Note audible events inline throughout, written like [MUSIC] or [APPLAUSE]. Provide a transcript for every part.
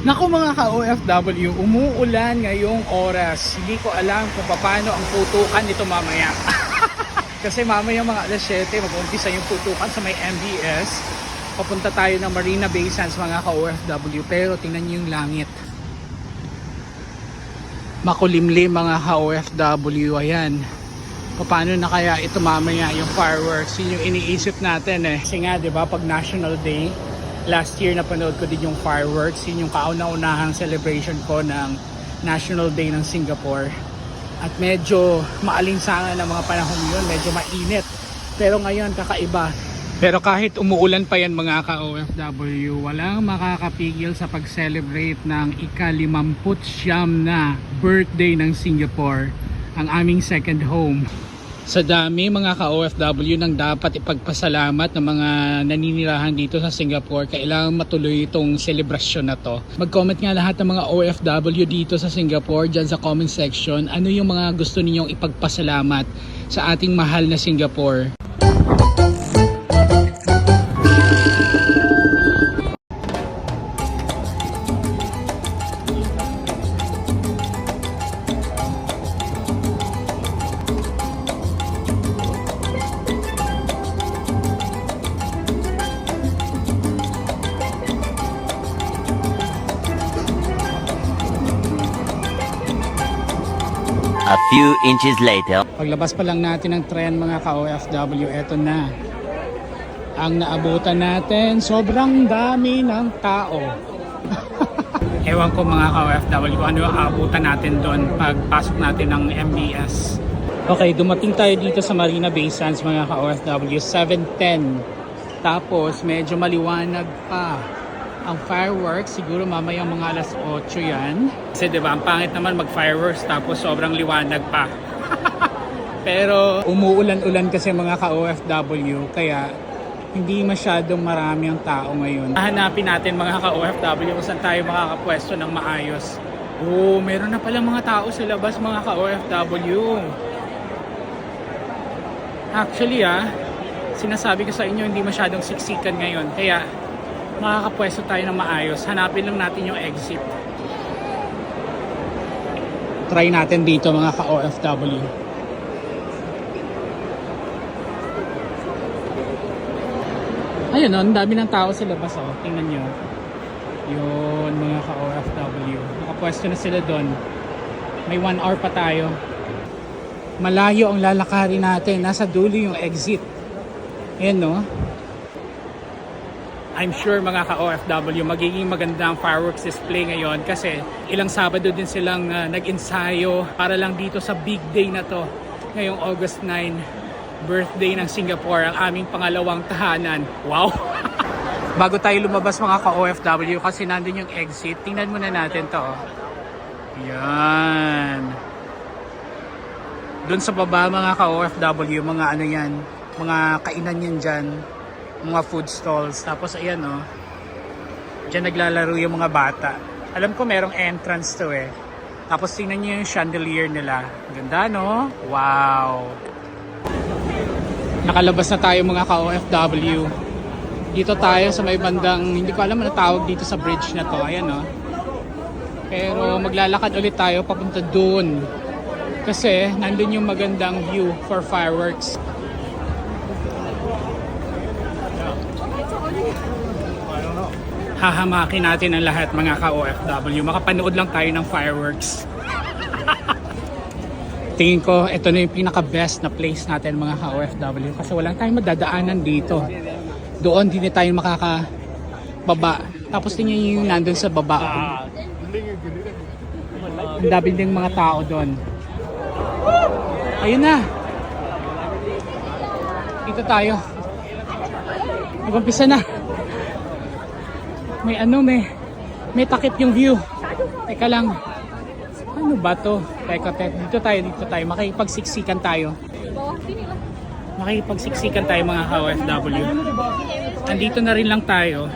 Naku mga ka-OFW, umuulan ngayong oras. Hindi ko alam kung paano ang putukan nito mamaya. [LAUGHS] Kasi mamaya mga alas 7, mag-umpisa yung putukan sa may MBS. Papunta tayo ng Marina Bay Sands mga ka-OFW. Pero tingnan niyo yung langit. Makulimlim mga ka-OFW. Ayan. Paano na kaya ito mamaya yung fireworks? Yun yung iniisip natin eh. Kasi nga, di ba, pag National Day, last year napanood ko din yung fireworks. Yun yung kauna-unahang celebration ko ng National Day ng Singapore. At medyo maalinsangan ng mga panahon yun, medyo mainit. Pero ngayon kakaiba. Pero kahit umuulan pa yan mga ka-OFW, walang makakapigil sa pag-celebrate ng ika-limamput siyam na birthday ng Singapore, ang aming second home. Sa dami mga ka-OFW nang dapat ipagpasalamat ng mga naninirahan dito sa Singapore, kailangan matuloy itong selebrasyon na to. Mag-comment nga lahat ng mga OFW dito sa Singapore dyan sa comment section. Ano yung mga gusto ninyong ipagpasalamat sa ating mahal na Singapore? Inches later. Paglabas pa lang natin ng tren mga ka-OFW, eto na. Ang naabutan natin, sobrang dami ng tao. [LAUGHS] Ewan ko mga ka-OFW ano yung aabutan natin doon pagpasok natin ng MBS. Okay, dumating tayo dito sa Marina Bay Sands mga ka-OFW, 7.10. Tapos medyo maliwanag pa ang fireworks siguro mamaya mga alas 8 yan. Kasi di ba ang pangit naman mag fireworks tapos sobrang liwanag pa. [LAUGHS] Pero umuulan-ulan kasi mga ka-OFW kaya hindi masyadong marami ang tao ngayon. Hanapin natin mga ka-OFW kung saan tayo makakapwesto ng maayos. Oh meron na palang mga tao sa labas mga ka-OFW actually ah sinasabi ko sa inyo hindi masyadong siksikan ngayon. Kaya makakapwesto tayo ng maayos. Hanapin lang natin yung exit. Try natin dito mga ka-OFW. Ayun, oh, ang dami ng tao sa labas. Oh. Tingnan nyo. Yun, mga ka-OFW. Nakapwesto na sila doon. May one hour pa tayo. Malayo ang lalakarin natin. Nasa dulo yung exit. Ayan, no? I'm sure mga ka-OFW magiging maganda ang fireworks display ngayon kasi ilang Sabado din silang uh, nag-ensayo para lang dito sa big day na to ngayong August 9 birthday ng Singapore ang aming pangalawang tahanan. Wow! [LAUGHS] Bago tayo lumabas mga ka-OFW kasi nandun yung exit. Tingnan muna natin to oh. yan. Dun sa baba mga ka-OFW mga ano yan mga kainan yan dyan mga food stalls. Tapos ayan oh. Diyan naglalaro yung mga bata. Alam ko merong entrance to eh. Tapos tingnan niyo yung chandelier nila. Ganda no? Wow. Nakalabas na tayo mga ka-OFW. Dito tayo sa may bandang, hindi ko alam ano tawag dito sa bridge na to. Ayan oh. Pero maglalakad ulit tayo papunta doon. Kasi nandun yung magandang view for fireworks. Hahamakin natin ang lahat mga ka-OFW. Makapanood lang tayo ng fireworks. [LAUGHS] Tingin ko, ito na yung pinaka-best na place natin mga ka-OFW kasi walang tayong madadaanan dito. Doon din tayo makakababa. Tapos tingnan nyo yung nandun sa baba. Ang dami ding mga tao doon. Ayun na. Dito tayo. Nag-umpisa na may ano may may takip yung view. Teka lang. Ano ba to? Teka teka dito tayo dito tayo. Makikipagsiksikan tayo. Makikipagsiksikan tayo mga OFW andito na rin lang tayo.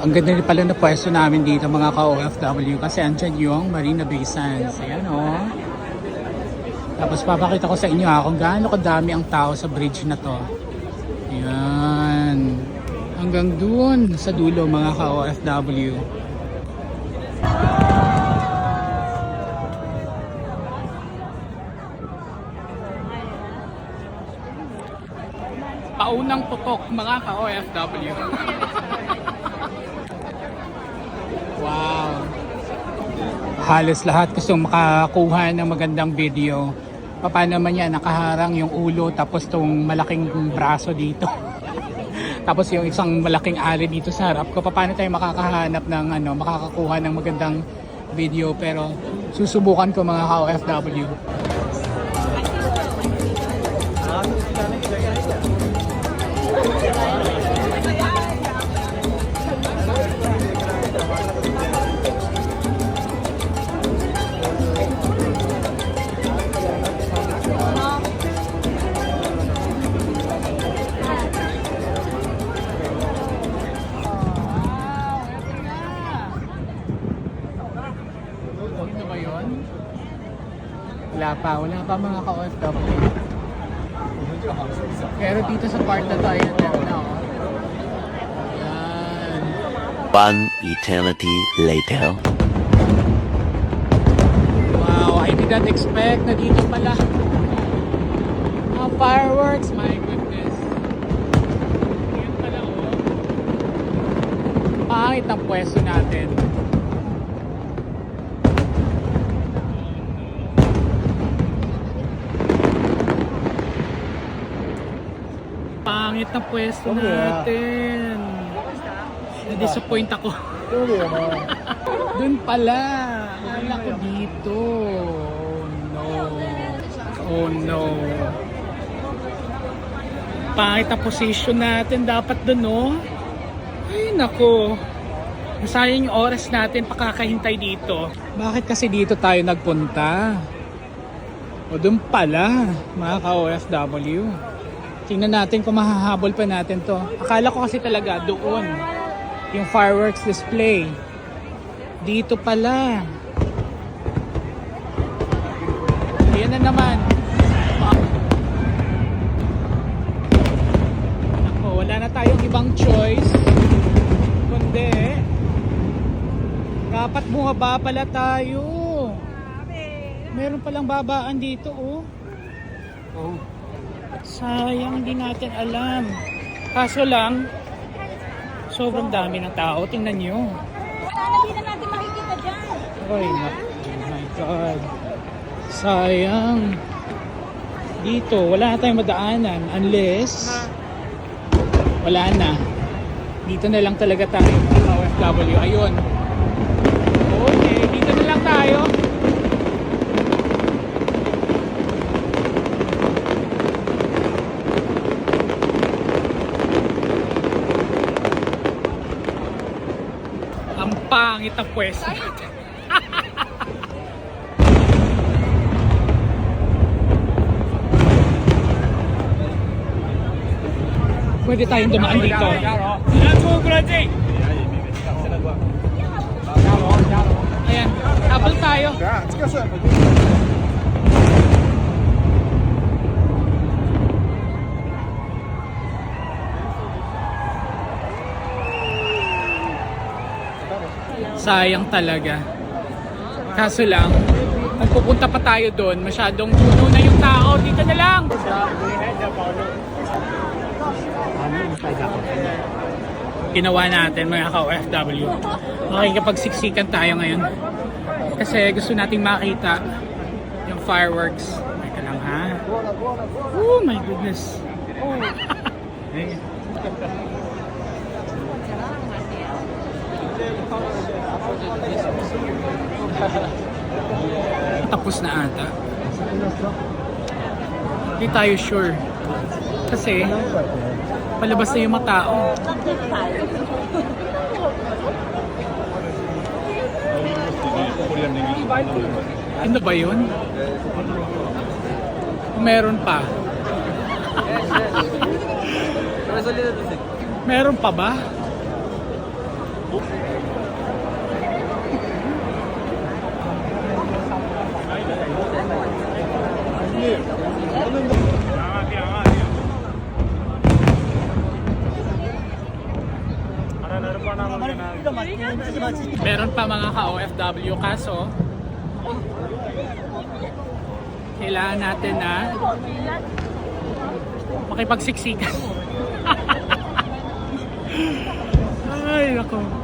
Ang ganda rin pala na pwesto namin dito mga ka-OFW kasi andyan yung Marina Bay Sands. Ayan o oh. tapos papakita ko sa inyo ha kung gaano kadami ang tao sa bridge na to. Ayan hanggang doon sa dulo mga ka-OFW. Paunang putok mga ka-OFW. [LAUGHS] wow. Halos lahat gusto makakuha ng magandang video. Paano naman yan, nakaharang yung ulo tapos tong malaking braso dito. [LAUGHS] tapos yung isang malaking ali dito sa harap ko. Paano tayo makakahanap ng ano, makakakuha ng magandang video pero susubukan ko mga ka-OFW. Wala pa, wala pa mga ka-OFW. Pero dito sa part na to, ayan meron na oh. Ayan. One eternity later. Wow, I did not expect na dito pala. Mga fireworks, my goodness. Ayan pala oh. Pangit ang pwesto natin. Pangit na pwesto natin. Na-disappoint ako. Doon pala. Akala ko dito. Oh no. Oh no. Pangit ang position natin. Dapat doon, no? Ay, nako. Masayang yung oras natin pakakahintay dito. Bakit kasi dito tayo nagpunta? O doon pala, mga ka-OFW. Tingnan natin kung mahahabol pa natin to. Akala ko kasi talaga doon yung fireworks display. Dito pala. Ayan na naman. Ako, wala na tayong ibang choice. Kundi, dapat bumaba pala tayo. Meron palang babaan dito, oh. Oh. Sayang, hindi natin alam. Kaso lang, sobrang dami ng tao. Tingnan nyo. Sana hindi na natin makikita dyan. Ay, oh my God. Sayang. Dito, wala na tayong madaanan unless wala na. Dito na lang talaga tayo OFW. Ayun. Okay, dito na lang tayo. Ang pangit ang pwesto. [LAUGHS] Pwede tayong dumaan dito. Ayan, habol tayo. Sayang talaga. Kaso lang, kung pupunta pa tayo doon, masyadong puno na yung tao. Dito na lang! Ginawa natin mga ka-OFW. Makikipagsiksikan tayo ngayon. Kasi gusto nating makita yung fireworks. Teka lang ha. Oh my goodness. [LAUGHS] [LAUGHS] Tapos na ata. Hindi tayo sure. Kasi palabas na yung mga tao. Ano ba yun? Meron pa. [LAUGHS] Meron pa ba? Meron pa mga ka-OFW kaso kailangan natin na makipagsiksikan. [LAUGHS] Ay, nako.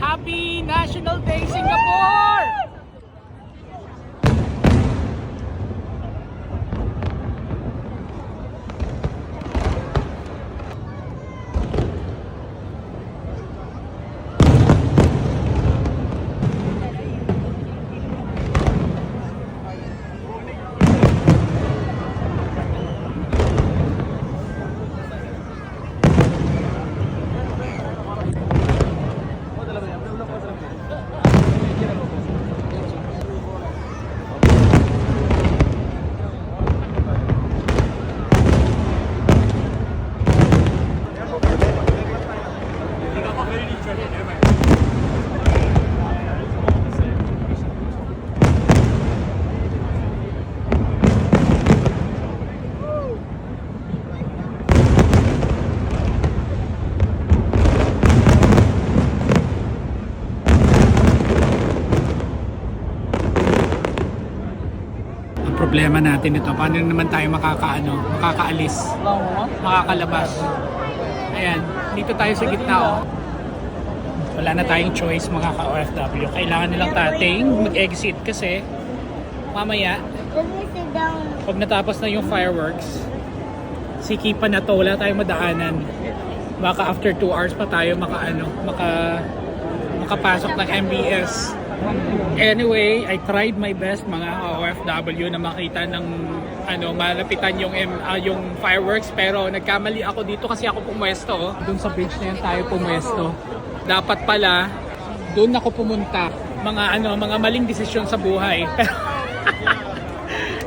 Happy National Day, Singapore! Ang problema natin ito, paano naman tayo makakaano, makakaalis, makakalabas. Ayan, dito tayo sa gitna oh. Wala na tayong choice mga ka-OFW. Kailangan nilang tating mag-exit kasi mamaya, pag natapos na yung fireworks, sikipan na to, wala tayong madaanan. Baka after 2 hours pa tayo makaano, maka makapasok ng MBS. Anyway, I tried my best mga OFW na makita ng ano, malapitan yung ah, yung fireworks pero nagkamali ako dito kasi ako pumwesto. Oh. Doon sa beach na yan tayo pumwesto. Dapat pala doon ako pumunta. Mga ano, mga maling desisyon sa buhay. [LAUGHS]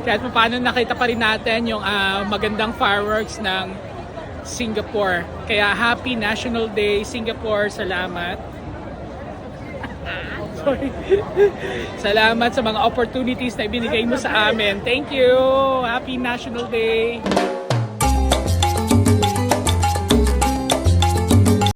Kahit pa paano nakita pa rin natin yung ah, magandang fireworks ng Singapore. Kaya happy National Day Singapore. Salamat. [LAUGHS] Sorry. Salamat sa mga opportunities na ibinigay mo sa amin. Thank you. Happy National Day.